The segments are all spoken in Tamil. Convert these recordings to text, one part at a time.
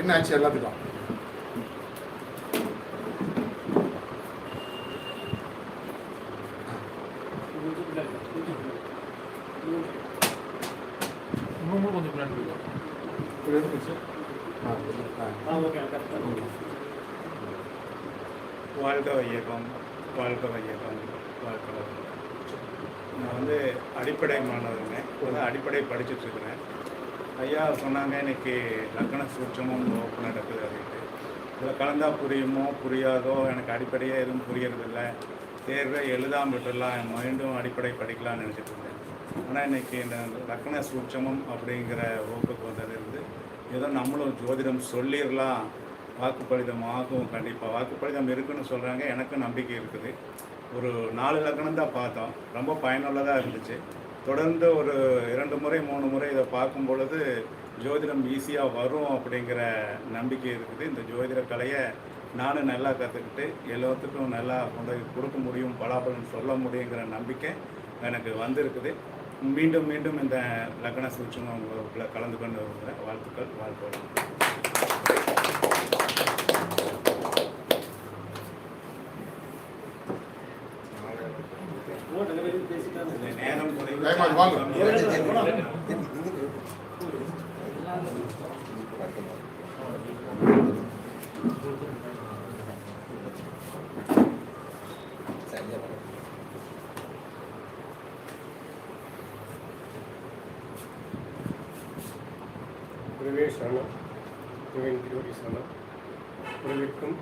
என்ன ஆச்சு எல்லாத்துக்கும். வாழ்க வையகம் வாழ்க வையகம் வாழ்க வையகம். நான் வந்து அடிப்படை மாணவருங்க. அடிப்படை படிச்சுட்டு இருக்கிறேன். ஐயா சொன்னாங்க இன்னைக்கு லக்கண சூட்சமும் வகுப்பு நடக்குது அப்படின்ட்டு. இதில் கலந்தா புரியுமோ புரியாதோ எனக்கு அடிப்படையே எதுவும் புரியறதில்ல. தேர்வை எழுதாம விட்டுடலாம் என் மைண்டும் அடிப்படை படிக்கலாம்னு நினச்சிட்டு இருந்தேன். ஆனால் இன்னைக்கு இந்த லக்கண சூட்சமம் அப்படிங்கிற வகுப்புக்கு வந்ததுலேருந்து ஏதோ நம்மளும் ஜோதிடம் சொல்லிடலாம். வாக்குப்பளிதம் ஆகும் கண்டிப்பாக வாக்குப்பளிதம் இருக்குன்னு சொல்கிறாங்க எனக்கும் நம்பிக்கை இருக்குது. ஒரு நாலு லக்கணம் தான் பார்த்தோம். ரொம்ப பயனுள்ளதாக இருந்துச்சு. தொடர்ந்து ஒரு இரண்டு முறை மூணு முறை இதை பார்க்கும் பொழுது ஜோதிடம் ஈஸியாக வரும் அப்படிங்கிற நம்பிக்கை இருக்குது. இந்த ஜோதிட கலையை நானும் நல்லா கற்றுக்கிட்டு எல்லாத்துக்கும் நல்லா கொண்டு போய் கொடுக்க முடியும் பலாபலன் சொல்ல முடியுங்கிற நம்பிக்கை எனக்கு வந்திருக்குது. மீண்டும் மீண்டும் இந்த லக்ன சூட்சமம் கலந்து கொண்டு வருகிற வாழ்த்துக்கள் வாழ்த்துக்கள் இந்த நேரம் குறைவு. வேகமா வாங்க. குருவே சரணம் குருவிற்கும்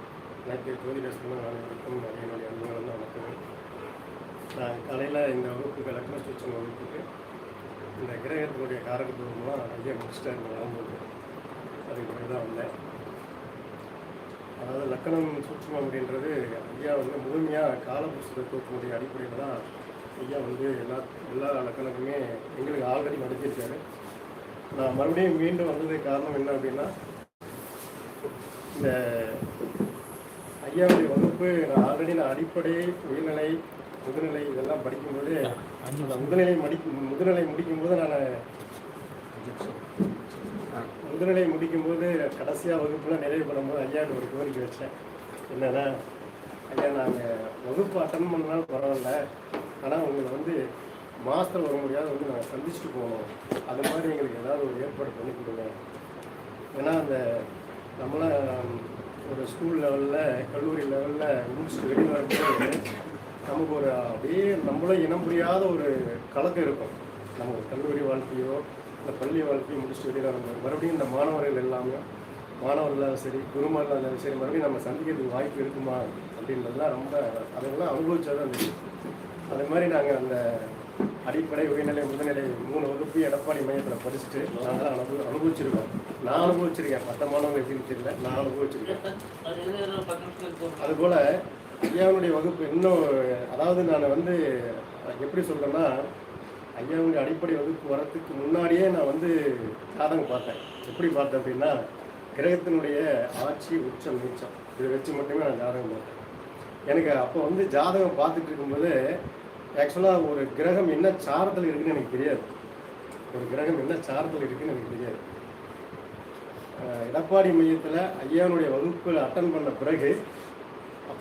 எனக்கு ஜோதிட சரணம் அனைவருக்கும் என்னுடைய நான் காலையில் இந்த வகுப்புக்கு லக்ன சூச்சன வகுப்புக்கு இந்த கிரகத்தினுடைய காரகத்துவம்லாம் ஐயா முடிச்சிட்டாரு வளர்ந்து அதுக்கு பிறகு தான் வந்தேன். அதாவது லக்கணம் சூட்சம் அப்படின்றது ஐயா வந்து முழுமையாக காலபுருஷத்துவத்தினுடைய அடிப்படையில் தான் ஐயா வந்து எல்லா எல்லா லக்கணக்குமே எங்களுக்கு ஆல்ரெடி நடத்தியிருக்காரு. நான் மறுபடியும் மீண்டும் வந்ததுக்கு காரணம் என்ன அப்படின்னா இந்த ஐயாவுடைய வகுப்பு நான் ஆல்ரெடி நான் அடிப்படை உயர்நிலை முதுநிலை இதெல்லாம் படிக்கும்போது முதுநிலை மடி முதுநிலை முடிக்கும்போது நான் முதுநிலை முடிக்கும்போது கடைசியாக வகுப்புல நிறைவு பண்ணும்போது ஐயாவுக்கு ஒரு கோரிக்கை வச்சேன். என்னன்னா ஐயா நாங்கள் வகுப்பு அட்டன் பண்ணாலும் பரவாயில்ல. ஆனால் உங்களை வந்து மாதத்தில் வர முடியாத வந்து நாங்கள் சந்திச்சுட்டு போகணும் அது மாதிரி எங்களுக்கு ஏதாவது ஒரு ஏற்பாடு பண்ணி கொடுங்க. ஏன்னா அந்த நம்மளாம் ஒரு ஸ்கூல் லெவலில் கல்லூரி லெவலில் முடிச்சுட்டு வெளியில் வரும்போது நமக்கு ஒரு அப்படியே நம்மளும் இனம் புரியாத ஒரு கலக்கம் இருக்கும். நம்ம ஒரு கல்லூரி வாழ்க்கையோ இந்த பள்ளி வாழ்க்கையோ முடிச்சுட்டு வெளியில் வரும்போது மறுபடியும் இந்த மாணவர்கள் எல்லாமே மாணவர்களாக சரி குருமார்களாக சரி மறுபடியும் நம்ம சந்திக்கிறதுக்கு வாய்ப்பு இருக்குமா அப்படின்றதுலாம் ரொம்ப அதெல்லாம் அனுபவிச்சாதான் தெரியும். அது மாதிரி நாங்கள் அந்த அடிப்படை உயர்நிலை முதுநிலை மூணு வகுப்பு எடப்பாடி மையத்தில் படிச்சுட்டு நாங்கள் அனுபவ அனுபவிச்சிருக்கோம். நான் அனுபவிச்சிருக்கேன். மற்ற மாணவர்கள் எப்படின்னு தெரியல. நான் அனுபவிச்சிருக்கேன். அதுபோல் ஐயாவுடைய வகுப்பு இன்னும் அதாவது நான் வந்து எப்படி சொல்கிறேன்னா ஐயாவுடைய அடிப்படை வகுப்பு வரத்துக்கு முன்னாடியே நான் வந்து ஜாதகம் பார்த்தேன். எப்படி பார்த்தேன் அப்படின்னா கிரகத்தினுடைய ஆட்சி உச்சம் நீச்சம். இதை வச்சு மட்டுமே நான் ஜாதகம் பார்த்தேன். எனக்கு அப்போ வந்து ஜாதகம் பார்த்துட்டு இருக்கும்போது ஆக்சுவலாக ஒரு கிரகம் என்ன சாரத்தில் இருக்குன்னு எனக்கு தெரியாது. ஒரு கிரகம் என்ன சாரத்தில் இருக்குன்னு எனக்கு தெரியாது. எடப்பாடி மையத்தில் ஐயாவுடைய வகுப்பில் அட்டன் பண்ண பிறகு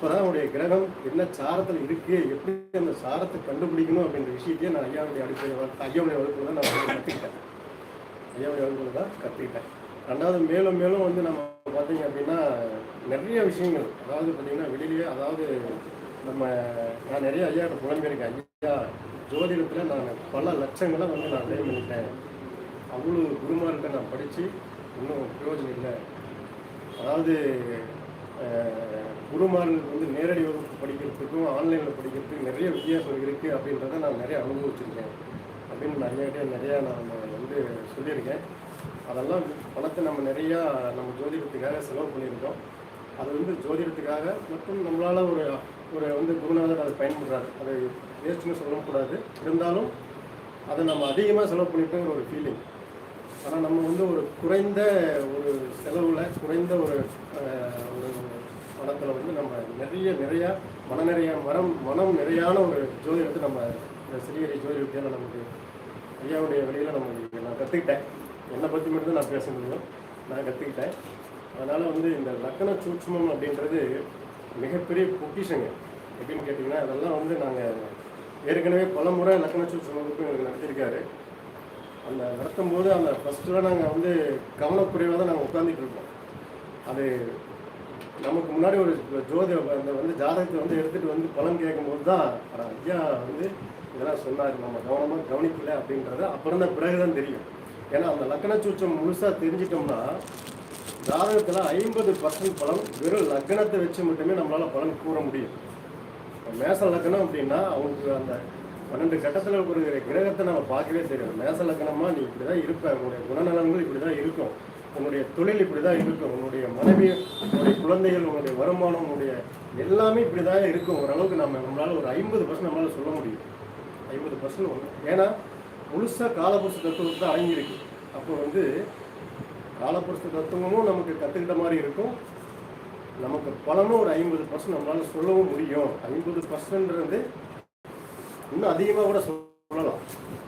அப்பதான் அவருடைய கிரகம் என்ன சாரத்தில் இருக்கு எப்படி அந்த சாரத்தை கண்டுபிடிக்கணும் அப்படின்ற விஷயத்தையே நான் ஐயாவுடைய அடிப்படை வகுப்பு- ஐயாவுடைய வகுப்புல தான் நான் வந்து கற்றுக்கிட்டேன் ஐயாவுடைய வகுப்புல தான் கற்றுக்கிட்டேன் ரெண்டாவது மேலும் மேலும் வந்து நம்ம பார்த்தீங்க அப்படின்னா நிறைய விஷயங்கள் அதாவது பார்த்தீங்கன்னா வெளியிலேயே அதாவது நம்ம நான் நிறைய ஐயா புலம்பியிருக்கேன். ஐயா ஜோதிடத்தில் நான் பல லட்சங்களை வந்து நான் அடைய பண்ணிட்டேன். அவ்வளோ குருமார்கிட்ட நான் படித்து இன்னும் பிரயோஜனம் இல்லை. அதாவது குருமார்கள் வந்து நேரடி வகுப்பு படிக்கிறதுக்கும் ஆன்லைனில் படிக்கிறதுக்கும் நிறைய வித்தியாசம் இருக்குது அப்படின்றத நான் நிறைய அனுபவிச்சிருக்கேன். அப்படின்னு நிறைய நிறையா நான் வந்து சொல்லியிருக்கேன். அதெல்லாம் பணத்தை நம்ம நிறையா நம்ம ஜோதிடத்துக்காக செலவு பண்ணியிருக்கோம். அது வந்து ஜோதிடத்துக்காக மற்றும் நம்மளால் ஒரு ஒரு வந்து குருநாதர் அதை பயன்படுறாரு அதை வேஸ்ட்டுன்னு சொல்லக்கூடாது. இருந்தாலும் அதை நம்ம அதிகமாக செலவு பண்ணிட்டோங்கிற ஒரு ஃபீலிங் ஆனால் நம்ம வந்து ஒரு குறைந்த ஒரு செலவில் குறைந்த ஒரு படத்தில் வந்து நம்ம நிறைய நிறையா மன நிறைய மரம் மனம் நிறையான ஒரு ஜோதி எடுத்து நம்ம இந்த சிறியரை ஜோதிடத்தில் நமக்கு ஐயாவுடைய வழியில் நம்ம நான் கற்றுக்கிட்டேன் என்னை பற்றி மட்டும் நான் பேச முடியும். நான் கற்றுக்கிட்டேன் அதனால் வந்து இந்த லக்கண சூட்சுமம் அப்படின்றது மிகப்பெரிய பொக்கிஷங்க. எப்படின்னு கேட்டிங்கன்னா அதெல்லாம் வந்து நாங்கள் ஏற்கனவே பல முறை லக்கண சூட்சுமம் எங்களுக்கு நடத்தியிருக்காரு. அந்த நடத்தும் போது அந்த ஃபஸ்ட்டில் நாங்கள் வந்து கவனக்குறைவாக தான் நாங்கள் உட்காந்துட்டு இருப்போம் அது நமக்கு முன்னாடி ஒரு ஜோதி அந்த வந்து ஜாதகத்தை வந்து எடுத்துகிட்டு வந்து பலன் கேட்கும்போது தான் ஐயா வந்து இதெல்லாம் சொன்னார் நம்ம கவனமாக கவனிக்கல அப்படின்றது அப்புறம் தான் பிறகு தான் தெரியும். ஏன்னா அந்த லக்கண சூச்சம் முழுசாக தெரிஞ்சிட்டோம்னா ஜாதகத்தில் ஐம்பது பர்சன்ட் பலன் வெறும் லக்னத்தை வச்சு மட்டுமே நம்மளால் பலன் கூற முடியும். மேச லக்னம் அப்படின்னா அவங்களுக்கு அந்த பன்னெண்டு கட்டத்தில் இருக்கிற கிரகத்தை நம்ம பார்க்கவே தெரியும் மேச லக்கணமாக நீ இப்படி தான் இருப்ப உங்களுடைய குணநலன்கள் இப்படி தான் இருக்கும். உன்னுடைய தொழில் இப்படி தான் இருக்கும். உன்னுடைய மனைவி உன்னுடைய குழந்தைகள் உன்னுடைய வருமானம் உன்னுடைய எல்லாமே இப்படி தான் இருக்கும். ஓரளவுக்கு நம்ம நம்மளால ஒரு ஐம்பது பர்சன்ட் நம்மளால சொல்ல முடியும். ஐம்பது பர்சன்ட் ஒன்று ஏன்னா முழுசாக காலபுருஷ தத்துவத்தை தான் அடங்கியிருக்கு. அப்போ வந்து காலபுருஷ தத்துவமும் நமக்கு கற்றுக்கிட்ட மாதிரி இருக்கும். நமக்கு பலனும் ஒரு ஐம்பது பர்சன்ட் நம்மளால சொல்லவும் முடியும். ஐம்பது பர்சன்ட்ன்றது இன்னும் அதிகமாக கூட சொல்லலாம்.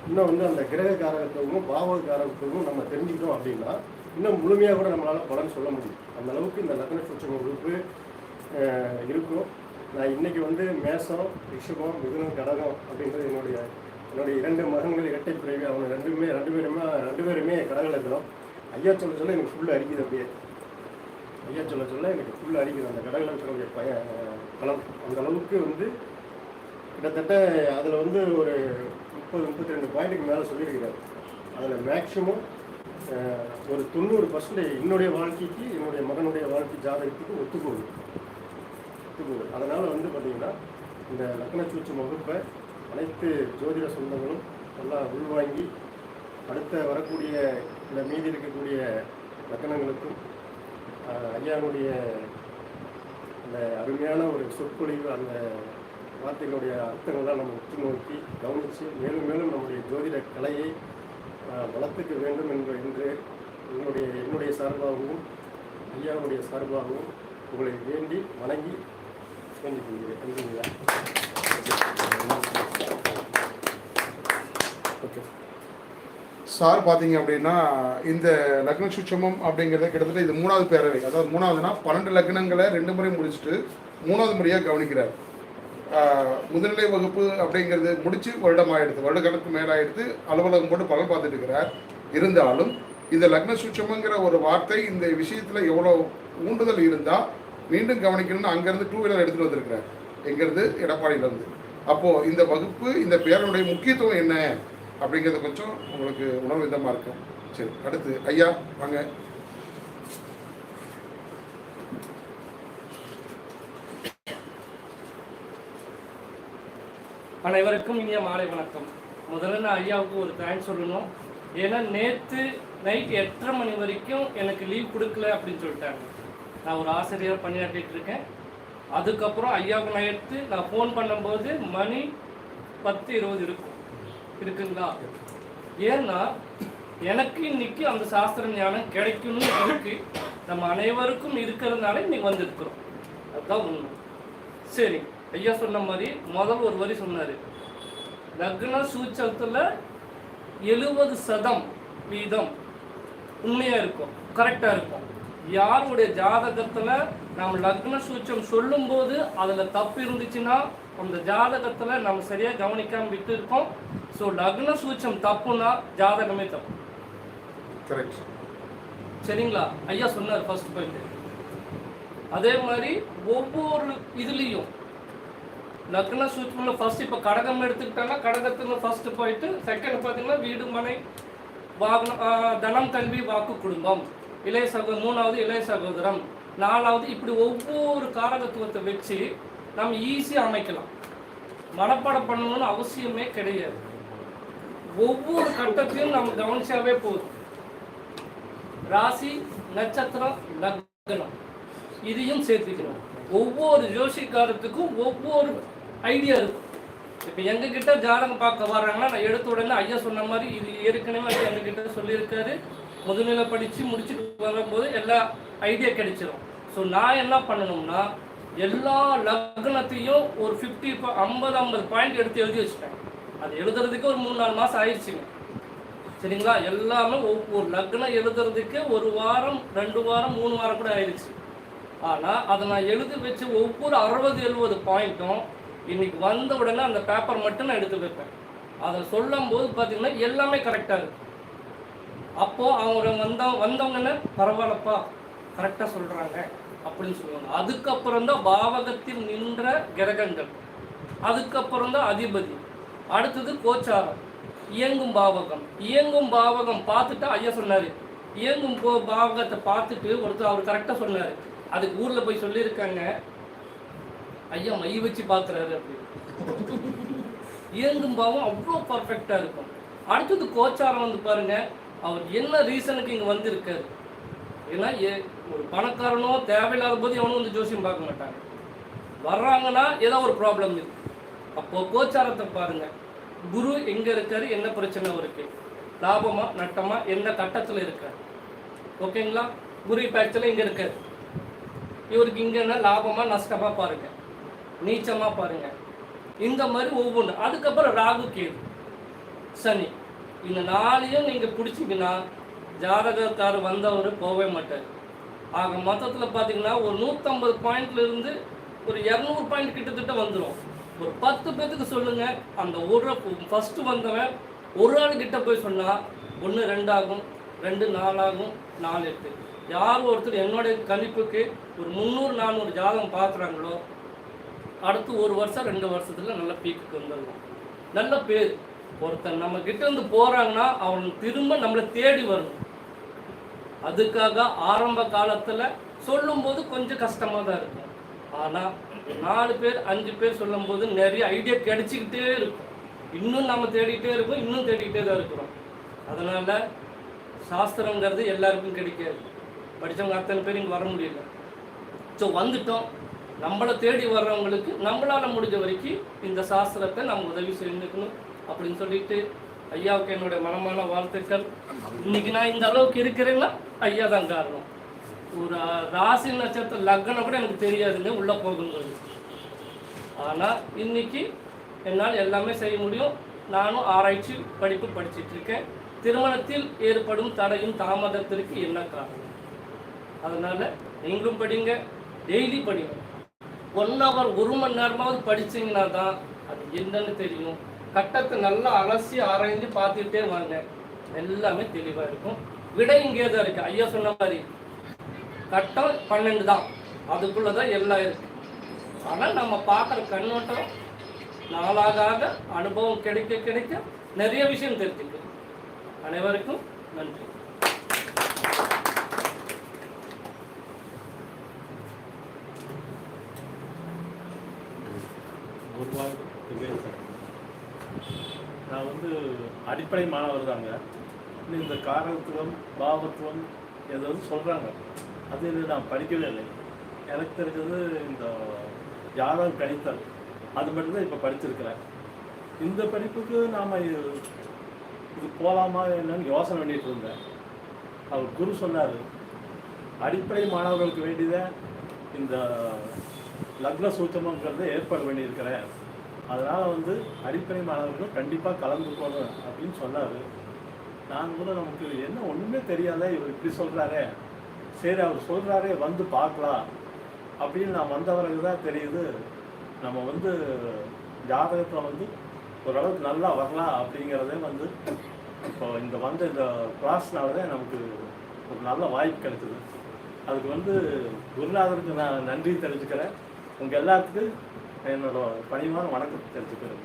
இன்னும் வந்து அந்த கிரக காரகத்துவமும் பாவ காரகத்துவமும் நம்ம தெரிஞ்சுக்கிட்டோம் அப்படின்னா இன்னும் முழுமையாக கூட நம்மளால் பலன் சொல்ல முடியும். அந்த அளவுக்கு இந்த லக்ன சூட்சம உறுப்பு இருக்கும். நான் இன்னைக்கு வந்து மேசம் ரிஷபம் மிதுனம் கடகம் அப்படின்றது என்னுடைய என்னுடைய இரண்டு மகன்கள் இரட்டை பிறவி அவங்க ரெண்டுமே ரெண்டு பேருமே ரெண்டு பேருமே கடகல இருக்கிறோம். ஐயா சொல்ல சொல்ல எனக்கு ஃபுல்லாக அடிக்குது அப்படியே. ஐயா சொல்ல சொல்ல எனக்கு ஃபுல்லாக அரிக்குது அந்த கடகல இருக்கிறவங்க பய பலம் அந்த அளவுக்கு வந்து கிட்டத்தட்ட அதில் வந்து ஒரு முப்பது முப்பத்தி ரெண்டு பாயிண்ட்டுக்கு மேலே சொல்லியிருக்கிறார். அதில் மேக்ஸிமம் ஒரு தொண்ணூறு பர்சன்டேஜ் என்னுடைய வாழ்க்கைக்கு என்னுடைய மகனுடைய வாழ்க்கை ஜாதகத்துக்கு ஒத்துக்கொள்ளு ஒத்துக்கொள்ளு அதனால் வந்து பார்த்திங்கன்னா இந்த லக்ன வகுப்பை அனைத்து ஜோதிட சொந்தங்களும் நல்லா உள்வாங்கி அடுத்த வரக்கூடிய இந்த மீதி இருக்கக்கூடிய லக்கணங்களுக்கும் ஐயாவுடைய அந்த அருமையான ஒரு சொற்பொழிவு அந்த வார்த்தைகளுடைய அர்த்தங்கள்லாம் நம்ம உற்று நோக்கி கவனித்து மேலும் மேலும் நம்முடைய ஜோதிட கலையை வளர்த்துக்க வேண்டும் என்ற என்று என்னுடைய என்னுடைய சார்பாகவும் ஐயாவுடைய சார்பாகவும் உங்களை வேண்டி வணங்கி வேண்டிக் கொள்கிறேன் ஓகே. சார் பார்த்தீங்க அப்படின்னா இந்த லக்ன சுட்சமம் அப்படிங்கிறத கிட்டத்தட்ட இது மூணாவது பேரவை. அதாவது மூணாவதுனா பன்னெண்டு லக்னங்களை ரெண்டு முறை முடிச்சுட்டு மூணாவது முறையாக கவனிக்கிறார். முதுநிலை வகுப்பு அப்படிங்கிறது முடிச்சு வருடம் ஆயிடுது வருடக்கணக்கு மேலாயிடுது. அலுவலகம் போட்டு பலன் பார்த்துட்டு இருக்கிறார் இருந்தாலும் இந்த லக்ன சுட்சமங்கிற ஒரு வார்த்தை இந்த விஷயத்தில் எவ்வளோ ஊண்டுதல் இருந்தால் மீண்டும் கவனிக்கணும்னு அங்கேருந்து டூ வீலர் எடுத்துகிட்டு வந்திருக்கிறார். எங்கேருந்து எடப்பாடியிலேருந்து. அப்போது இந்த வகுப்பு இந்த பேரனுடைய முக்கியத்துவம் என்ன? அப்படிங்கிறது கொஞ்சம் உங்களுக்கு உணர்வு விதமாக இருக்கும். சரி அடுத்து ஐயா வாங்க. அனைவருக்கும் இனிய மாலை வணக்கம். முதல்ல நான் ஐயாவுக்கு ஒரு தேங்க்ஸ் சொல்லணும். ஏன்னா நேற்று நைட் எட்டரை மணி வரைக்கும் எனக்கு லீவ் கொடுக்கல அப்படின்னு சொல்லிட்டாங்க. நான் ஒரு ஆசிரியர் பணியாற்றிட்டு இருக்கேன் அதுக்கப்புறம் ஐயாவுக்கு நான் எடுத்து நான் ஃபோன் பண்ணும்போது மணி பத்து இருபது இருக்கும். இருக்குங்களா? ஏன்னா எனக்கு இன்னைக்கு அந்த சாஸ்திர ஞானம் கிடைக்கணும்னு இருக்கு. நம்ம அனைவருக்கும் இருக்கிறதுனால இன்னைக்கு வந்திருக்கிறோம். அதுதான் உண்மை. சரி. ஐயா சொன்ன மாதிரி முதல் ஒரு வரி சொன்னார். லக்ன சூச்சத்தில் எழுபது சதம் வீதம் உண்மையாக இருக்கும் கரெக்டாக இருக்கும். யாருடைய ஜாதகத்தில் நாம் லக்ன சூச்சம் சொல்லும்போது அதில் தப்பு இருந்துச்சுன்னா அந்த ஜாதகத்தில் நம்ம சரியாக கவனிக்காமல் விட்டு இருக்கோம் ஸோ லக்ன சூச்சம் தப்புனா ஜாதகமே தப்பு. கரெக்ட் சரிங்களா? ஐயா சொன்னார் ஃபர்ஸ்ட் பாயிண்ட் அதே மாதிரி ஒவ்வொரு இதுலேயும் லக்ன சூட்சமில் ஃபர்ஸ்ட் இப்போ கடகம் எடுத்துக்கிட்டோம்னா கடகத்துல ஃபர்ஸ்ட் போயிட்டு செகண்ட் பார்த்தீங்கன்னா வீடு மனை வாகனம் தனம் கல்வி வாக்கு குடும்பம். இளைய சகோதரம் மூணாவது இளைய சகோதரம். நாலாவது இப்படி ஒவ்வொரு காரகத்துவத்தை வச்சு நம்ம ஈஸியாக அமைக்கலாம். மனப்பாடம் பண்ணணும்னு அவசியமே கிடையாது. ஒவ்வொரு கட்டத்தையும் நம்ம கவனிச்சாவே போதும். ராசி நட்சத்திரம் லக்னம். இதையும் சேர்த்துக்கணும். ஒவ்வொரு ஜோஷிக்காரத்துக்கும் ஒவ்வொரு ஐடியா இருக்கும். இப்போ எங்ககிட்ட ஜாதகம் பார்க்க வர்றாங்கன்னா நான் எடுத்த உடனே ஐயா சொன்ன மாதிரி இது ஏற்கனவே ஐயா எங்ககிட்ட சொல்லியிருக்காரு. முதுநிலை படித்து முடிச்சுட்டு வரும்போது எல்லா ஐடியா கிடைச்சிடும் ஸோ நான் என்ன பண்ணணும்னா எல்லா லக்னத்தையும் ஒரு ஃபிஃப்டி ஐம்பது ஐம்பது பாயிண்ட் எடுத்து எழுதி வச்சுட்டேன். அது எழுதுறதுக்கு ஒரு மூணு நாலு மாதம் ஆயிடுச்சுங்க. சரிங்களா? எல்லாமே ஒவ்வொரு லக்னம் எழுதுறதுக்கு ஒரு வாரம் ரெண்டு வாரம் மூணு வாரம் கூட ஆயிடுச்சு. ஆனால் அதை நான் எழுதி வச்சு ஒவ்வொரு அறுபது எழுபது பாயிண்ட்டும் இன்னைக்கு வந்த உடனே அந்த பேப்பர் மட்டும் நான் எடுத்து வைப்பேன். அதை சொல்லும் போது பார்த்தீங்கன்னா எல்லாமே கரெக்டாக இருக்கு. அப்போ அவங்க வந்த வந்தவங்கன்னு பரவாயில்லப்பா கரெக்டாக சொல்கிறாங்க அப்படின்னு சொல்லுவாங்க. அதுக்கப்புறம் தான் பாவகத்தில் நின்ற கிரகங்கள். அதுக்கப்புறம் தான் அதிபதி. அடுத்தது கோச்சாரம். இயங்கும் பாவகம். இயங்கும் பாவகம் பார்த்துட்டு ஐயா சொன்னார். இயங்கும் போ பாவகத்தை பார்த்துட்டு ஒருத்தர் அவர் கரெக்டாக சொன்னார். அதுக்கு ஊரில் போய் சொல்லியிருக்காங்க. ஐயா மை வச்சு பார்க்குறாரு அப்படின்னு. இயங்கும் பாவம் அவ்வளோ பர்ஃபெக்டாக இருக்கும். அடுத்தது கோச்சாரம் வந்து பாருங்க அவர் என்ன ரீசனுக்கு இங்கே வந்திருக்காரு? ஏன்னா ஏ- ஒரு பணக்காரனோ தேவையில்லாத போது எவனும் வந்து ஜோசியம் பார்க்க மாட்டாங்க. வர்றாங்கன்னா ஏதோ ஒரு ப்ராப்ளம் இருக்கு. அப்போ கோச்சாரத்தை பாருங்க. குரு எங்க இருக்காரு? என்ன பிரச்சனை இருக்கு லாபமா நட்டமா? எந்த கட்டத்தில் இருக்காரு? ஓகேங்களா குரு இப்போ இங்க இங்கே இருக்காரு. இவருக்கு இங்க என்ன லாபமா நஷ்டமா பாருங்க. நீச்சமாக பாருங்க. இந்த மாதிரி ஒவ்வொன்று அதுக்கப்புறம் ராகு கேது. சனி. இந்த நாளையும் நீங்கள் பிடிச்சிங்கன்னா ஜாதகக்காரர் வந்தவர் போகவே மாட்டார். ஆக மொத்தத்தில் பார்த்தீங்கன்னா ஒரு நூற்றம்பது பாயிண்ட்லேருந்து ஒரு இரநூறு பாயிண்ட் கிட்டத்தட்ட வந்துடும் ஒரு பத்து பேர்த்துக்கு சொல்லுங்கள் அந்த ஒரு ஃபஸ்ட்டு வந்தவன் ஒரு ஆள் கிட்ட போய் சொன்னால் ஒன்று ரெண்டாகும் ரெண்டு நாலாகும் நாலு எட்டு. யார் ஒருத்தர் என்னுடைய கணிப்புக்கு ஒரு முந்நூறு நானூறு ஜாதகம் பார்க்குறாங்களோ அடுத்து ஒரு வருஷம் ரெண்டு வருஷத்துல நல்ல பீக்குக்கு வந்துடலாம். நல்ல பேர். ஒருத்தன் நம்ம கிட்டேருந்து போறாங்கன்னா அவன் திரும்ப நம்மளை தேடி வரணும். அதுக்காக ஆரம்ப காலத்துல சொல்லும்போது கொஞ்சம் கஷ்டமா தான் இருக்கும். ஆனால் நாலு பேர் அஞ்சு பேர் சொல்லும்போது நிறைய ஐடியா கிடைச்சிக்கிட்டே இருக்கும். இன்னும் நம்ம தேடிக்கிட்டே இருக்கோம் இன்னும் தேடிக்கிட்டே தான் இருக்கிறோம். அதனால் சாஸ்திரங்கிறது எல்லாருக்கும் கிடைக்காது. படிச்சவங்க அத்தனை பேர் இங்கே வர முடியல. ஸோ வந்துட்டோம். நம்மளை தேடி வர்றவங்களுக்கு நம்மளால் முடிஞ்ச வரைக்கும் இந்த சாஸ்திரத்தை நம்ம உதவி செஞ்சுக்கணும் அப்படின்னு சொல்லிட்டு ஐயாவுக்கு என்னுடைய மனமான வாழ்த்துக்கள். இன்னைக்கு நான் இந்த அளவுக்கு இருக்கிறேன்னா ஐயா தான் காரணம். ஒரு ராசி நட்சத்திர லக்னம் கூட எனக்கு தெரியாதுங்க உள்ளே போகுங்கிறது ஆனால் இன்னைக்கு என்னால் எல்லாமே செய்ய முடியும். நானும் ஆராய்ச்சி படிப்பு படிச்சிட்டு இருக்கேன். திருமணத்தில் ஏற்படும் தடையும் தாமதத்திற்கு என்ன காரணம்? அதனால் நீங்களும் படிங்க டெய்லி படிங்க. ஒன் ஹவர் ஒரு மணி நேரமாவது படிச்சீங்கன்னா தான் அது என்னன்னு தெரியும். கட்டத்தை நல்லா அலசி ஆராய்ந்து பார்த்துக்கிட்டே வாங்க. எல்லாமே தெளிவாக இருக்கும். விடை இங்கே தான் இருக்கு. ஐயா சொன்ன மாதிரி கட்டம் பன்னெண்டு தான். அதுக்குள்ளே தான் எல்லாம் இருக்கு. ஆனால் நம்ம பார்க்குற கண்ணோட்டம் நாளாக ஆக அனுபவம் கிடைக்க கிடைக்க நிறைய விஷயம் தெரிஞ்சுக்கணும் அனைவருக்கும் நன்றி. சார் நான் வந்து அடிப்படை மாணவர் தாங்க. இந்த காரகத்துவம் பாவத்துவம் ஏதாவது சொல்கிறாங்க அது நான் படிக்கவே இல்லை. எனக்கு தெரிஞ்சது இந்த யாதவ் கணித்தல். அது மட்டும்தான் இப்போ படிச்சிருக்கிறேன். இந்த படிப்புக்கு நாம் இது போகலாமா என்னன்னு யோசனை பண்ணிட்டு இருந்தேன். அவர் குரு சொன்னார் அடிப்படை மாணவர்களுக்கு வேண்டியதை இந்த லக்ன சூத்தமங்கிறத ஏற்பாடு பண்ணியிருக்கிறேன். அதனால் வந்து அடிப்படை மாணவர்கள் கண்டிப்பாக கலந்துக்கணும் அப்படின்னு சொன்னார். நான் கூட நமக்கு என்ன ஒன்றுமே தெரியாத இவர் இப்படி சொல்கிறாரே சரி அவர் சொல்கிறாரே வந்து பார்க்கலாம். அப்படின்னு நான் வந்த பிறகு தான் தெரியுது. நம்ம வந்து ஜாதகத்தில் வந்து ஓரளவுக்கு நல்லா வரலாம் அப்படிங்கிறதே வந்து இப்போ இந்த வந்த இந்த கிளாஸ்னால தான் நமக்கு ஒரு நல்ல வாய்ப்பு கிடைச்சிது அதுக்கு வந்து குருநாதருக்கு நான் நன்றி தெரிஞ்சுக்கிறேன் உங்கள் எல்லாத்துக்கும் என்னோட பணிவான வணக்கம் தெரிஞ்சுக்கிறேன்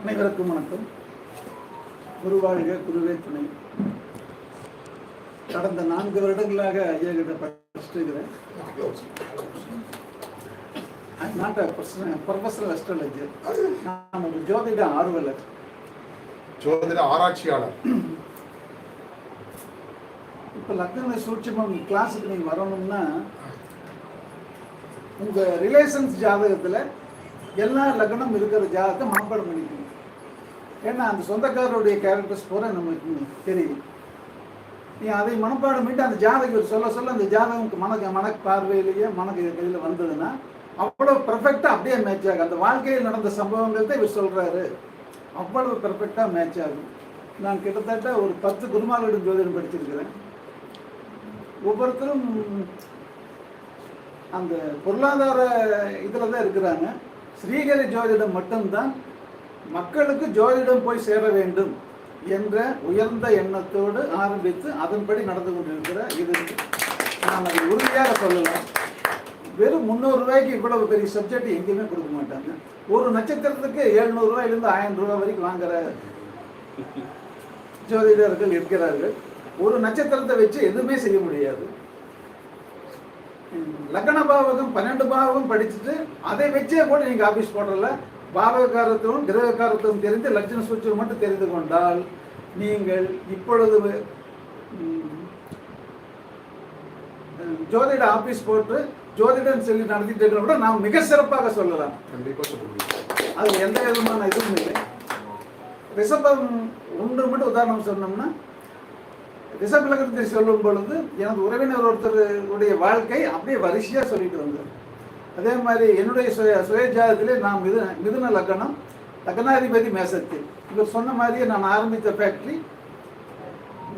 அனைவருக்கும் வணக்கம். குருவாழ்க குருவே துணை. கடந்த நான்கு வருடங்களாக ஐயா கிட்ட நாட் அ ப்ரொஃபஷனல் அஸ்ட்ராலஜர் நான் ஒரு ஜோதிட ஆர்வலர். ஜோதிட ஆராய்ச்சியாளர். இப்போ லக்ன சூட்சமம் கிளாஸுக்கு நீங்கள் வரணும்னா உங்கள் ரிலேஷன்ஸ் ஜாதகத்தில் எல்லா லக்னம் இருக்கிற ஜாதகத்தை மனப்பாடம் பண்ணிக்கணும். ஏன்னா அந்த சொந்தக்காரருடைய கேரக்டர்ஸ் பூரா நமக்கு தெரியும். நீ அதை மனப்பாடம் பண்ணிட்டு அந்த ஜாதகம் சொல்ல சொல்ல அந்த ஜாதகம் மனக்கு மன பார்வையிலேயே மனக்கு இதில் வந்ததுன்னா அவ்வளோ பர்ஃபெக்டாக அப்படியே மேட்ச் ஆகும். அந்த வாழ்க்கையில் நடந்த சம்பவங்கள் தான் இவர் சொல்கிறாரு அவ்வளவு பர்ஃபெக்டாக மேட்ச் ஆகும். நான் கிட்டத்தட்ட ஒரு பத்து குருமார்களிடம் ஜோதிடம் படிச்சிருக்கிறேன். ஒவ்வொருத்தரும் அந்த பொருளாதார இதில் தான் இருக்கிறாங்க. ஸ்ரீகரி ஜோதிடம் மட்டும்தான். மக்களுக்கு ஜோதிடம் போய் சேர வேண்டும். என்ற உயர்ந்த எண்ணத்தோடு ஆரம்பித்து அதன்படி நடந்து கொண்டிருக்கிற இது. நான் அதை உறுதியாக சொல்லலாம். வெறும் முந்நூறு ரூபாய்க்கு இவ்வளவு பெரிய சப்ஜெக்ட் எங்கேயுமே கொடுக்க மாட்டாங்க. ஒரு நட்சத்திரத்துக்கு எழுநூறுவாயிலிருந்து ஆயிரம் ரூபாய் வரைக்கும் வாங்குற ஜோதிடர்கள் இருக்கிறார்கள். ஒரு நட்சத்திரத்தை வச்சு எதுவுமே செய்ய முடியாது. லக்கண பாவகம் பன்னெண்டு பாவகம் படிச்சுட்டு அதை வச்சே கூட நீங்கள் ஆஃபீஸ் போடல. பாவகாரத்துவம் கிரகக்காரத்துவம் தெரிந்து லட்சண சூட்சம் மட்டும் தெரிந்து கொண்டால் நீங்கள் இப்பொழுது ஜோதிட ஆபீஸ் போட்டு ஜோதிடம் சொல்லி நடத்திட்டு இருக்கிற கூட நாம் மிக சிறப்பாக சொல்லலாம். கண்டிப்பாக அது எந்த விதமான இதுவும் இல்லை. ரிஷபம் ஒன்று மட்டும் உதாரணம் சொன்னோம்னா ரிஷப லக்னத்தை சொல்லும் பொழுது எனது உறவினர் ஒருத்தருடைய வாழ்க்கை அப்படியே வரிசையாக சொல்லிட்டு வந்தார். அதே மாதிரி என்னுடைய சுய சுயஜாதத்திலே நான் மிதுன மிதுன லக்னம் லக்னாதிபதி மேசத்தில் இவர் சொன்ன மாதிரியே நான் ஆரம்பித்த ஃபேக்ட்ரி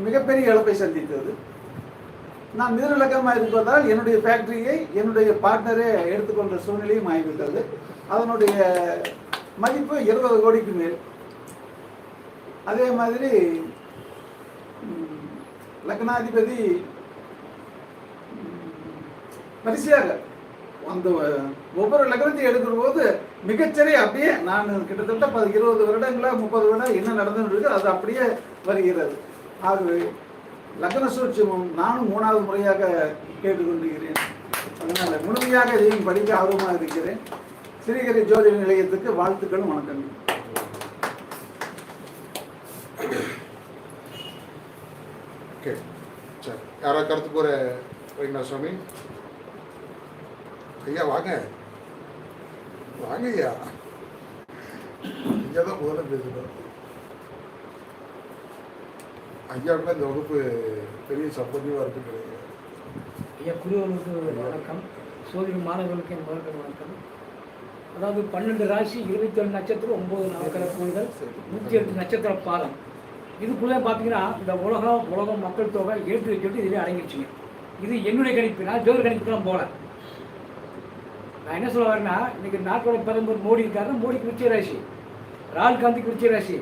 மிகப்பெரிய இழப்பை சந்தித்தது. நான் மிதுன லக்கமாக இருப்பதால் என்னுடைய ஃபேக்ட்ரியை என்னுடைய பார்ட்னரே எடுத்துக்கொண்ட சூழ்நிலையும் ஆகிவிட்டது அதனுடைய மதிப்பு இருபது கோடிக்கு மேல். அதே மாதிரி லக்னாதிபதி வரிசையாக அந்த ஒவ்வொரு லக்னத்தையும் எடுக்கிற போது மிகச்சரி அப்படியே நான் கிட்டத்தட்ட பது இருபது வருடங்களா முப்பது வருடம் என்ன நடந்துருக்கு அது அப்படியே வருகிறது. ஆகவே லக்ன சூட்சமும் நானும் மூணாவது முறையாக கேட்டுக்கொண்டிருக்கிறேன். அதனால முழுமையாக இதையும் படிக்க ஆர்வமாக இருக்கிறேன். ஸ்ரீகரி ஜோதிட நிலையத்துக்கு வாழ்த்துக்களும் வணக்கங்கள். ஓகே சரி. யாராவது கருத்து போகிற வைங்களா சுவாமி? ஐயா வாங்க. வாங்க ஐயா ஐயா தான் முதல்ல பேசுகிறோம் ஐயாவுக்கு இந்த வகுப்பு பெரிய சப்போர்ட்டிவாக இருக்கு கிடையாது. ஐயா குருவர்களுக்கு வணக்கம். சோதரி மாணவர்களுக்கு என் முதல்கள் வணக்கம். அதாவது பன்னெண்டு ராசி இருபத்தேழு நட்சத்திரம் ஒம்பது நவக்கர கோயில்கள் நூற்றி எட்டு நட்சத்திர பாலம் இதுக்குள்ளே பார்த்தீங்கன்னா இந்த உலகம் உலகம் மக்கள் தொகை ஏற்று வச்சுட்டு இதிலே அடங்கிடுச்சுங்க. இது என்னுடைய கணிப்பு நான் ஜோர் கணிப்புக்கெல்லாம் போகல நான் என்ன சொல்ல வரேன்னா இன்னைக்கு நாட்டோட பிரதமர் மோடி இருக்காருன்னா மோடிக்கு விருச்சிக ராசி. ராகுல் காந்திக்கு விருச்சிக ராசி.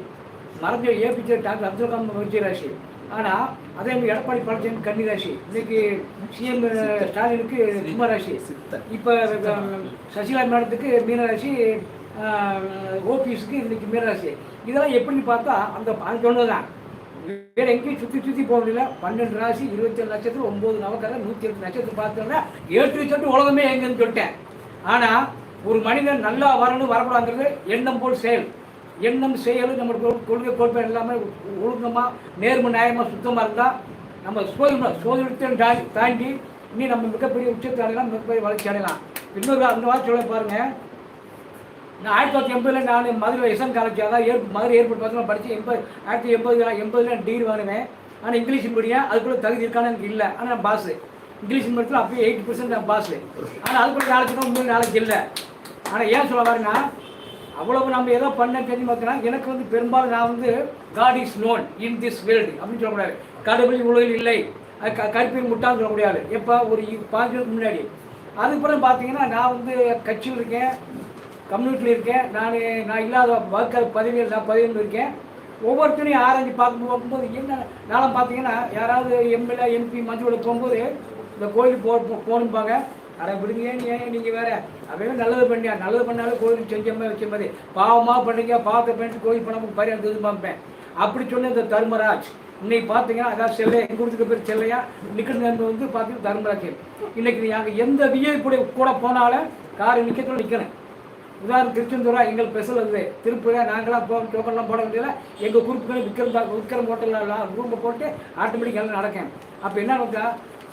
மறைஞ்ச ஏபிஜே டாக்டர் அப்துல் கலாம் விருச்சிக ராசி. ஆனால் அதே மாதிரி எடப்பாடி பழனிசாமி கன்னி ராசி. இன்னைக்கு சிஎம் ஸ்டாலினுக்கு கும்ப ராசி. இப்போ சசிகலா மேடத்துக்கு மீனராசி ஓபிஎஸ்க்கு இன்னைக்கு மீனராசி இதெல்லாம் எப்படின்னு பார்த்தா அந்த அது சொன்னதுதான் வேற எங்கேயும் சுற்றி சுற்றி போக முடியல. பன்னெண்டு ராசி இருபத்தேழு நட்சத்திரம் ஒம்பது நவக்கரை நூற்றி எட்டு நட்சத்திரம் பார்த்தோம்னா ஏற்று சொல்லிட்டு உலகமே எங்கன்னு சொல்லிட்டேன். ஆனால் ஒரு மனிதன் நல்லா வரணும் வரக்கூடாதுங்கிறது எண்ணம் போல் செயல். எண்ணம் செயல் நம்ம கொள்கை கோட்பாடு எல்லாமே ஒழுங்கமாக நேர்ம நியாயமாக சுத்தமாக இருந்தால் நம்ம சோதனை சோதனை தாண்டி தாண்டி இனி நம்ம மிகப்பெரிய உச்சத்தை அடையலாம் மிகப்பெரிய வளர்ச்சி அடையலாம். இன்னொரு அந்த வாரம் சொல்ல பாருங்க. நான் ஆயிரத்தி தொள்ளாயிரத்தி எண்பதுல நான் மதுரை எஸ்என் காலேஜ் அதான் ஏற் மதுரை ஏர்போர்ட் நான் படித்து எண்பது ஆயிரத்தி எண்பது எண்பதுல டிகிரி வாங்கினேன். ஆனால் இங்கிலீஷ் மீடியம் அதுக்குள்ள தகுதி இருக்கான்னு எனக்கு இல்லை. ஆனால் நான் பாஸு இங்கிலீஷ் மீடியத்தில் அப்பயே எயிட்டி பர்சன்ட் நான் ஆனால் அதுக்குள்ள நாளைக்கு மூணு நாளைக்கு இல்லை. ஆனால் ஏன் சொல்ல வரேன்னா அவ்வளவு நம்ம ஏதோ பண்ண தெரிஞ்சு பார்த்தோன்னா எனக்கு வந்து பெரும்பாலும் நான் வந்து God is known in this world அப்படின்னு சொல்லக்கூடாது கடவுள் உலகில் இல்லை. அது க கருப்பில் முட்டான்னு சொல்ல முடியாது. எப்போ ஒரு இ- பாஞ்சு முன்னாடி. அதுக்கப்புறம் பார்த்தீங்கன்னா நான் வந்து கட்சியில் இருக்கேன் கம்யூனிட்டியில் இருக்கேன். நான் நான் இல்லாத வாக்காளர் பதவியில் நான் பதவியில் இருக்கேன். ஒவ்வொருத்தரையும் ஆராய்ச்சி பார்க்கும் போகும்போது என்ன நானும் பார்த்தீங்கன்னா யாராவது எம்எல்ஏ எம்பி மஞ்சள் போகும்போது இந்த கோயிலுக்கு போ போகணும்பாங்க அட விடுங்க ஏன் ஏன் நீங்கள் வேறு? அப்படியே நல்லது பண்ணியா? நல்லது பண்ணாலும் கோயிலுக்கு செஞ்சமே வைக்க வச்ச மாதிரி. பாவமாக பண்ணுங்க பாவத்தை பண்ணிட்டு கோயில் பண்ணாமல் பரியாரம் பார்ப்பேன் அப்படி சொன்ன இந்த தர்மராஜ் இன்னைக்கு பார்த்தீங்கன்னா அதாவது செல்லை எங்கள் ஊருக்கு பேர் செல்லையா? நிற்கிறது வந்து பார்த்தீங்கன்னா தர்மராஜ். இன்னைக்கு நாங்கள் எந்த விஐ கூட போனாலும் கார் நிற்கத்தோடு நிற்கிறேன் உதாரணம் திருச்செந்தூரா எங்கள் ஸ்பெஷல் அது. திருப்பூரா நாங்களாம் போ டோக்கன்லாம் போட வேண்டியதில்ல. எங்கள் குறிப்புகள் விக்ரம் விக்ரம் ஹோட்டலில் ரூமை போட்டு ஆட்டோமேட்டிக் எல்லாம் நடக்கேன். அப்போ என்ன நடந்தா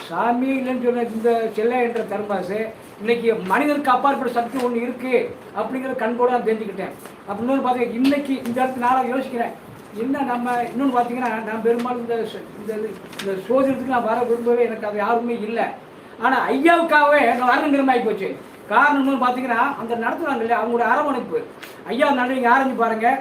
சாமி இல்லைன்னு சொன்ன இந்த செல்லை என்ற தர்மாசு இன்னைக்கு மனிதனுக்கு அப்பாற்பட்ட சக்தி ஒன்று இருக்கு அப்படிங்கிறத கண்கூட நான் தெரிஞ்சுக்கிட்டேன். அப்படின்னு பார்த்தீங்கன்னா இன்னைக்கு இந்த இடத்து நாளாக யோசிக்கிறேன். என்ன நம்ம இன்னொன்று பார்த்தீங்கன்னா நான் பெரும்பாலும் இந்த இந்த இந்த சோதிடத்துக்கு நான் வர விரும்பவே எனக்கு அது யாருமே இல்லை. ஆனால் ஐயாவுக்காகவே நான் வரணுங்கிற மாதிரி போச்சு. காரணம் இன்னொன்று பார்த்தீங்கன்னா அந்த நடத்துகிறாங்க இல்லையா அவங்களோட அரவணைப்பு. ஐயா நடந்து ஆரஞ்சு பாருங்கள்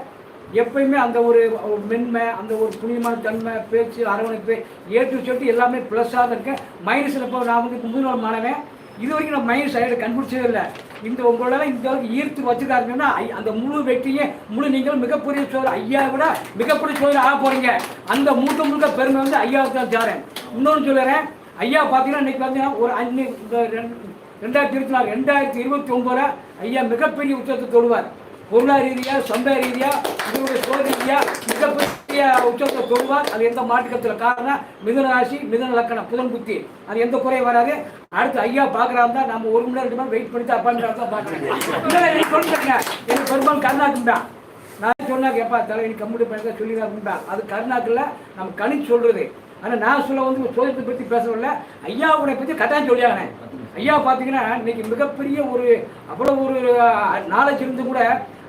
எப்பயுமே அந்த ஒரு ஒரு மென்மை அந்த ஒரு புனிதமான தன்மை பேச்சு அரவணைப்பு ஏற்று சொல்லிட்டு எல்லாமே ப்ளஸ்ஸாக இருக்கேன் மைனஸில் இப்போ நான் வந்து முதல்வர் மாணவன். இது வரைக்கும் நான் மைனஸ் சைடு கண்டுபிடிச்சதே இல்லை. இந்த உங்களோட இந்த அளவுக்கு ஈர்த்து வச்சுருக்காருங்கன்னா அந்த முழு வெற்றியே முழு நீங்கள் மிகப்பெரிய சோழர் ஐயா விட மிகப்பெரிய சோழர் ஆக போகிறீங்க அந்த முழுக்க முழுக்க பெருமை வந்து ஐயாவுக்கு தான் சாரேன் இன்னொன்று சொல்லுறேன். ஐயா பார்த்தீங்கன்னா இன்னைக்கு பார்த்தீங்கன்னா ஒரு அஞ்சு இந்த ரெண்டு- ரெண்டாயிரத்தி இருபத்தி நாலு ரெண்டாயிரத்தி இருபத்தி ஒம்போதில் ஐயா மிகப்பெரிய உச்சத்தை தொடுவார். பொருளாதார ரீதியா சமுதாய ரீதியா இவருடைய சோழ ரீதியாக மிகப்பெரிய உச்சத்தை தொடுவார் அது எந்த மாற்றுக்கத்தில் காரணம்? மிதன ராசி மிதன லக்கணம் புதன் புத்தி. அது எந்த குறையும் வராது. அடுத்து ஐயா பார்க்குறாங்க தான் நம்ம ஒரு மணி நேரம் ரெண்டு வெயிட் பண்ணி தான் அப்பாயின்மெண்ட் தான் பார்க்குறேன் சொல்லுங்க எனக்கு பெரும்பாலும் கருணாக்கும் தான் நான் சொன்னா எப்பா தலைவலி கம்முடி பண்ணி சொல்லிடுறாங்க அது கருணாக்கில் நம்ம கணிச்சு சொல்றது. ஆனால் நான் சொல்ல வந்து சோதத்தை பற்றி பேசவில்லை. ஐயாவுடைய பற்றி கட்டாயம் சொல்லியானேன் ஐயா பார்த்தீங்கன்னா இன்னைக்கு மிகப்பெரிய ஒரு அவ்வளோ ஒரு நாலேஜ் இருந்து கூட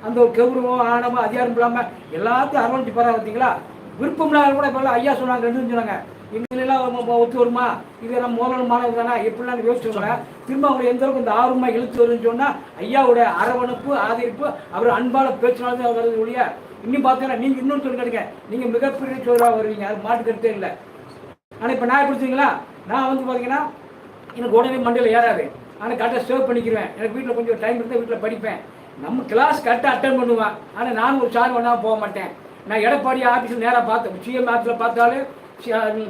அந்த ஒரு கௌரவம் ஆணவம் அதிகாரம் இல்லாமல் எல்லாத்தையும் அரவணைச்சு போகிறா பார்த்தீங்களா? விருப்பம் இல்லாத கூட இப்போ ஐயா சொன்னாங்க ரெண்டு சொன்னாங்க. எங்களெல்லாம் ஒத்து வருமா? இது நம்ம முதல் மாணவர் தானே? எப்படிலாம் யோசிச்சோம்ல திரும்ப அவங்க எந்த அளவுக்கு இந்த ஆர்வமாக இழுத்து வரும்னு சொன்னால் ஐயாவோட அரவணைப்பு ஆதரிப்பு அவர் அன்பான பேச்சுனாலும் தான் வருது ஒழிய. இன்னும் பார்த்தீங்கன்னா நீங்கள் இன்னொன்று சொல்லுங்க நீங்கள் மிகப்பெரிய சோழராக வருவீங்க. அது மாட்டுக்கருத்தே இல்லை. ஆனால் இப்போ நான் பிடிச்சிங்களா? நான் வந்து பார்த்தீங்கன்னா எனக்கு உடனே மண்டையில் ஏறாது. ஆனால் கரெக்டாக சேவ் பண்ணிக்கிறேன் எனக்கு வீட்டில் கொஞ்சம் டைம் இருந்தால் வீட்டில் படிப்பேன். நம்ம கிளாஸ் கரெக்டாக அட்டன் பண்ணுவேன். ஆனால் நானும் ஒரு சார் ஒன்றா போக மாட்டேன். நான் எடப்பாடி ஆஃபீஸில் நேராக பார்த்தேன் சிஎம் ஆஃபீஸில் பார்த்தாலும்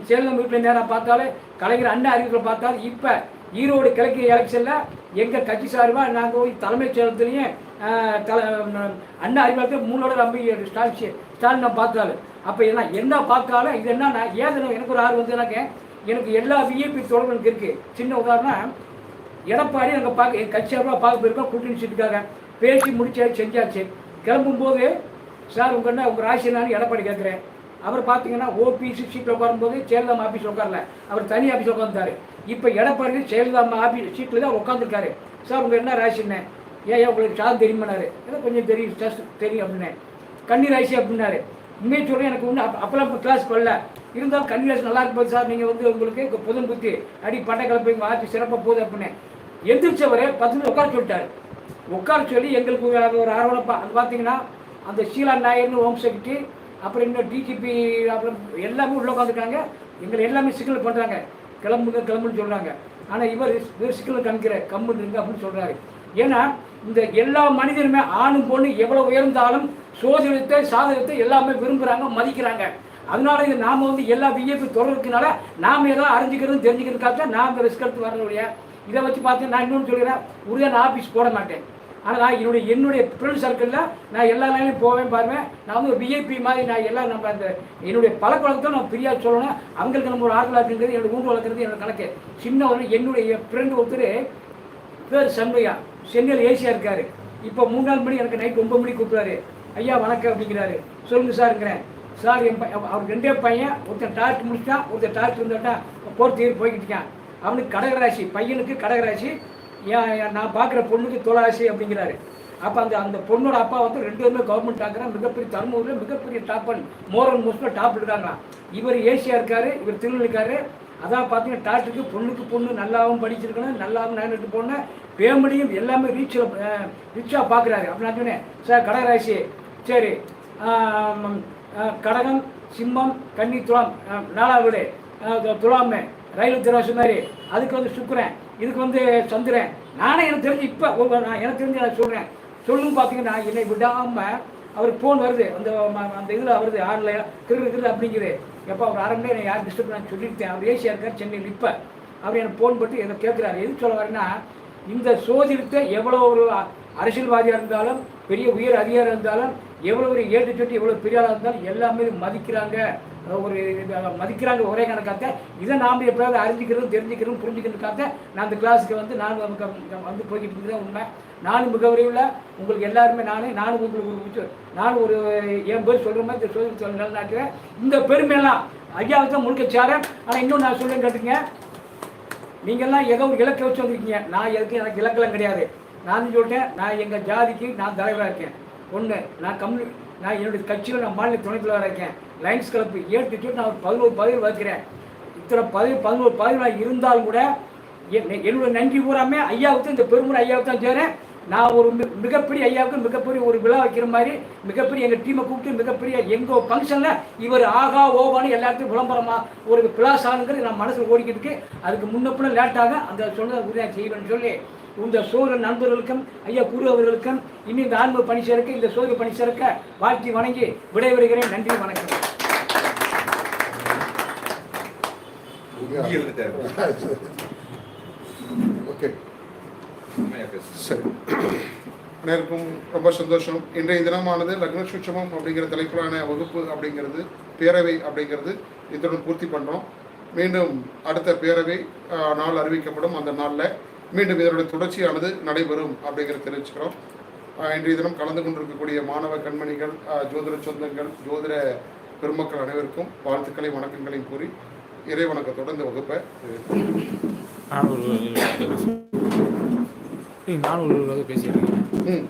சேலம் வீட்டில் நேராக பார்த்தாலும் கலைஞர் அண்ணா அறிவிப்பில் பார்த்தாலும் இப்போ ஈரோடு கிழக்கு எலெக்ஷனில் எங்கள் கட்சி சார்பாக நாங்கள் போய் தலைமைச் செயலத்துலேயும் தலை அண்ணா அறிவிப்பு மூணோட நம்பி ஸ்டாலின் ஸ்டாலின் நான் பார்த்தாலும் அப்போ என்ன என்ன பார்த்தாலும் இது என்ன நான் ஏதனும் எனக்கு ஒரு ஆர்வம் வந்து எனக்கு எல்லா விஐபி தொடர்பு எனக்கு இருக்குது சின்ன உதாரணம் எடப்பாடி அங்கே பார்க்க என் கட்சி சார்பாக பார்க்க போயிருக்கோம் கூட்டணி சீட்டுக்காக. பேசி முடிச்சாச்சு செஞ்சாச்சு. கிளம்பும்போது சார் உங்கள் என்ன உங்கள் ராசி நான் எடப்பாடி கேட்குறேன் அவர் பார்த்தீங்கன்னா ஓபிசி சீட்டில் உட்காரும்போது ஜெயலலிதா ஆஃபீஸ் உட்காரல. அவர் தனி ஆஃபீஸ் உட்காந்துட்டாரு இப்போ எடப்பாடி ஜெயலலிதா ஆஃபீஸ் சீட்டில் தான் உட்காந்துருக்காரு சார் உங்கள் என்ன? ராசின்னு ஏன் உங்களுக்கு சார் தெரியுமனாரு ஏதோ கொஞ்சம் தெரியும் just தெரியும் அப்படின்னேன் கன்னி ராசி அப்படின்னாரு. உண்மையை சொல்கிறேன் எனக்கு ஒன்றும் அப்போ கிளாஸ் பண்ணல இருந்தாலும் கன்னி ராசி நல்லா இருக்கும் சார் நீங்கள் வந்து உங்களுக்கு இப்போ புதன் புத்தி அடி பட்டை கலப்பை உங்கள் ஆட்சி சிறப்பாக போகுது அப்படின்னு. எந்திரிச்சவரே பத்து உட்கார சொல்லிட்டாரு. உட்கார சொல்லி எங்களுக்கு ஒரு ஒரு அரவணைப்பா அது பார்த்தீங்கன்னா அந்த ஷீலா நாயர்னு ஹோம் செக்ரட்டரி அப்புறம் இன்னும் டிஜிபி அப்புறம் எல்லாமே உள்ளே உட்காந்துருக்காங்க எங்களை எல்லாமே சிக்கல் பண்ணுறாங்க கிளம்புங்க கிளம்புன்னு சொல்கிறாங்க ஆனால் இவர் இவர் சிக்கல் கணிக்கிற கம்முன்னு இருங்க அப்படின்னு சொல்கிறாரு ஏன்னா இந்த எல்லா மனிதனுமே ஆணும் பொண்ணு எவ்வளோ உயர்ந்தாலும் சோதனத்தை சாதகத்தை எல்லாமே விரும்புகிறாங்க மதிக்கிறாங்க. அதனால இது நாம் வந்து எல்லா பிஜேபி தொடர்றதுனால நாம ஏதாவது அறிஞ்சிக்கிறது தெரிஞ்சுக்கிறதுக்காக தான் நான் இந்த ரிஸ்க் எடுத்து வரணுடைய இதை வச்சு பார்த்து நான் இன்னொன்று சொல்கிறேன் உறுதியாக ஆஃபீஸ் போட மாட்டேன். ஆனால் நான் என்னுடைய என்னுடைய ஃப்ரெண்ட் சர்க்கிளில் நான் எல்லா லைன்லையும் போவேன் பாருவேன் நான் வந்து ஒரு விஐபி மாதிரி நான் எல்லாம் நம்ம அந்த என்னுடைய பழக்க வழக்கத்தை நான் ஃப்ரீயாக சொல்லணும். அவங்களுக்கு நம்ம ஒரு ஆறுதலாக இருக்கிறது என்னோட ஊண்டு வளர்க்குறது என்னோட கணக்கு. சின்ன ஒரு என்னுடைய ஃப்ரெண்டு ஒருத்தர் பேர் சண்முகையா சென்னையில் ஏசியா இருக்காரு. இப்போ மூணு நாள் மணி எனக்கு நைட் ஒன்பது மணிக்கு கூப்பிட்றாரு. ஐயா வணக்கம் அப்படிங்கிறாரு. சொல்லுங்க சார்ங்கிறேன் சார் என் பையன் அவர் ரெண்டே பையன். ஒருத்தன் டார்ச் முடிச்சிட்டான் ஒருத்தன் டார்ச் இருந்தாட்டா போர்த்து போய்கிட்டு இருக்கான். அவனுக்கு கடகராசி பையனுக்கு கடகராசி. ஏன் நான் பார்க்குற பொண்ணுக்கு தொலாசி அப்படிங்கிறாரு. அப்போ அந்த அந்த பொண்ணோட அப்பா வந்து ரெண்டு பேருமே கவர்மெண்ட் டாக்டரா மிகப்பெரிய தருமபுரியில் மிகப்பெரிய டாப்பன் மோரல் மோஸ்ட்ல டாப் இருக்காங்களாம் இவர் ஏசியா இருக்காரு இவர் திருநெல்லிக்காரு அதான் பார்த்தீங்கன்னா டாக்டருக்கு பொண்ணுக்கு பொண்ணு நல்லாவும் படிச்சிருக்கணும் நல்லாவும் நினைட்டு போனேன் ஃபேமிலியும் எல்லாமே ரீச்சில் ரிச்சாக பார்க்குறாரு அப்படின்னு சொன்னேன் சார் கடகராசி சரி கடகம் சிம்மம் கன்னி துலாம் நாலாவது வீடு துலாமே ரயில் திராசு சொன்னார் அதுக்கு வந்து சுக்குரன் இதுக்கு வந்து சந்திரன் நானே எனக்கு தெரிஞ்சு இப்போ நான் எனக்கு தெரிஞ்சு நான் சொல்கிறேன் சொல்லுங்க பார்த்தீங்கன்னா என்னை விடாமல் அவருக்கு ஃபோன் வருது. அந்த அந்த இதில் வருது ஆன்லைன் கிரு கிரு அப்படிங்குது. எப்போ அவர் அரண்மையை மணி யார் டிஸ்டர்ப் நான் சொல்லியிருக்கேன். அவர் ஏசியா இருக்கார் சென்னையில் இப்போ. அவர் எனக்கு ஃபோன் பட்டு என்னை கேட்குறாரு எது சொல்ல வரேன்னா இந்த சோதிடத்தை எவ்வளோ ஒரு அரசியல்வாதியாக இருந்தாலும் பெரிய உயர் அதிகாரம் இருந்தாலும் எவ்வளோ ஒரு ஏட்டு சொட்டு எவ்வளோ பெரியாளாக இருந்தாலும் எல்லாமே மதிக்கிறாங்க. ஒரு மதிக்கிறாங்க ஒரே கணக்காக இதை நாம் எப்படியாவது அறிஞ்சிக்கிறதும் தெரிஞ்சுக்கிறதும் புரிஞ்சுக்கிறதுக்காக நான் அந்த கிளாஸுக்கு வந்து நான் வந்து போய்கிட்டு இருக்கிறேன் உண்மை. நானும் மிக விரைவில் உங்களுக்கு எல்லாருமே நானே நானும் உங்களுக்கு ஒரு விஷயம் நானும் ஒரு என் பேர் சொல்கிற மாதிரி இந்த சோதனை சொல்ல நிலநாட்டுறேன் இந்த பெருமையெல்லாம் ஐயாவை தான் முழுக்க சேரேன். ஆனால் இன்னும் நான் சொல்லுங்க கேட்டுங்க நீங்கள்லாம் ஏதோ ஒரு இலக்கை வச்சு வந்திருக்கீங்க. நான் எதுக்கு எனக்கு இலக்கெல்லாம் கிடையாது. நான் சொல்லிட்டேன் நான் எங்கள் ஜாதிக்கு நான் தலைவராக இருக்கேன். ஒன்று நான் கம்யூனி நான் என்னுடைய கட்சியில் நான் மாநில துணைத் தலைவராக இருக்கேன். லைன்ஸ் கிளப்பு ஏட்டு நான் ஒரு பதினோரு பதவி வைக்கிறேன் இத்தனை பதவி பதினோரு பதவி நான் இருந்தாலும் கூட என் என்னோட நன்றி பூராமே ஐயாவுக்கு இந்த பெருமுறை ஐயாவுக்கு தான் சேரேன். நான் ஒரு மிகப்பெரிய ஐயாவுக்கு மிகப்பெரிய ஒரு விழா வைக்கிற மாதிரி மிகப்பெரிய எங்கள் டீமை கூப்பிட்டு மிகப்பெரிய எங்கள் ஃபங்க்ஷனில் இவர் ஆகா ஓவான்னு எல்லாத்தையும் விளம்பரமாக ஒரு பிளாஸ் ஆகுங்கிறது நான் மனசில் ஓடிக்கிட்டு அதுக்கு முன்னப்பின லேட்டாக அந்த சொன்னதை உறுதியாக செய்வேன்னு சொல்லி இந்த சோழ நண்பர்களுக்கும் ஐயா குரு அவர்களுக்கும் இன்னும் இந்த ஆன்ம பணி சேர்க்க இந்த சோழ பணி சேர்க்க வாழ்த்தி வணங்கி விடைபெறுகிறேன். நன்றி வணக்கம். ஓகே. சரி. அனைவருக்கும் ரொம்ப சந்தோஷம். இன்றைய தினமானது லக்ன சுட்சமம் அப்படிங்கிற தலைப்பிலான வகுப்பு அப்படிங்கிறது பேரவை அப்படிங்கிறது இத்துடன் பூர்த்தி பண்ணுறோம் மீண்டும் அடுத்த பேரவை நாள் அறிவிக்கப்படும் அந்த நாளில். மீண்டும் இதனுடைய தொடர்ச்சியானது நடைபெறும் அப்படிங்கிறத தெரிவிச்சுக்கிறோம். இன்றைய தினம் கலந்து கொண்டிருக்கக்கூடிய மாணவ கண்மணிகள் ஜோதிட சொந்தங்கள் ஜோதிட பெருமக்கள் அனைவருக்கும் வாழ்த்துக்களை வணக்கங்களையும் கூறி இறை வணக்கத்தோட இந்த வகுப்பை நான் ஒரு பேசியிருக்கேன் ம்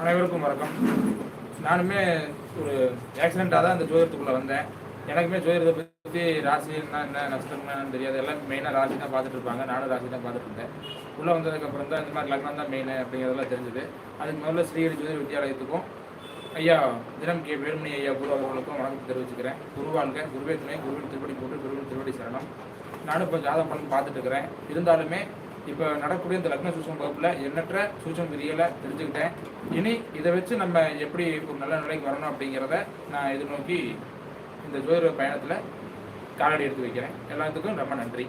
அனைவருக்கும் வணக்கம். நானுமே ஒரு ஆக்சிடெண்ட்டாக தான் அந்த ஜோதிடத்துக்குள்ளே வந்தேன். எனக்குமே ஜோதிடத்தை பற்றி ராசினா என்ன நட்சத்திரம்னா என்னன்னு தெரியாது. எல்லாம் மெயினாக ராசி தான் பார்த்துட்டு இருப்பாங்க. நானும் ராசி தான் பார்த்துட்டு இருந்தேன். உள்ளே வந்ததுக்கப்புறம் தான் இந்த மாதிரி லக்னம் தான் மெயின் அப்படிங்கிறதெல்லாம் தெரிஞ்சுது. அதுக்கு முதல்ல ஸ்ரீஹரி ஜோதிட வித்தியாலயத்துக்கும் ஐயா தினம் கே. வேலுமணி ஐயா குரு அவர்களுக்கும் வணக்கம் தெரிவிச்சுக்கிறேன். குருவான்க குருவே துணை. குருவின் திருப்படி போட்டு குருவின் திருப்படி சரணம். நானும் இப்போ ஜாதகம் பலன் பார்த்துட்டு இருக்கிறேன். இருந்தாலுமே இப்போ நடக்கூடிய இந்த லக்ன சூச்சம் வகுப்பில் எண்ணற்ற சூச்சம் விதிகளை தெரிஞ்சுக்கிட்டேன். இனி இதை வச்சு நம்ம எப்படி ஒரு நல்ல நிலைக்கு வரணும் அப்படிங்கிறத நான் எதிர்நோக்கி இந்த ஜோதிட பயணத்தில் காலடி எடுத்து வைக்கிறேன். எல்லாத்துக்கும் ரொம்ப நன்றி.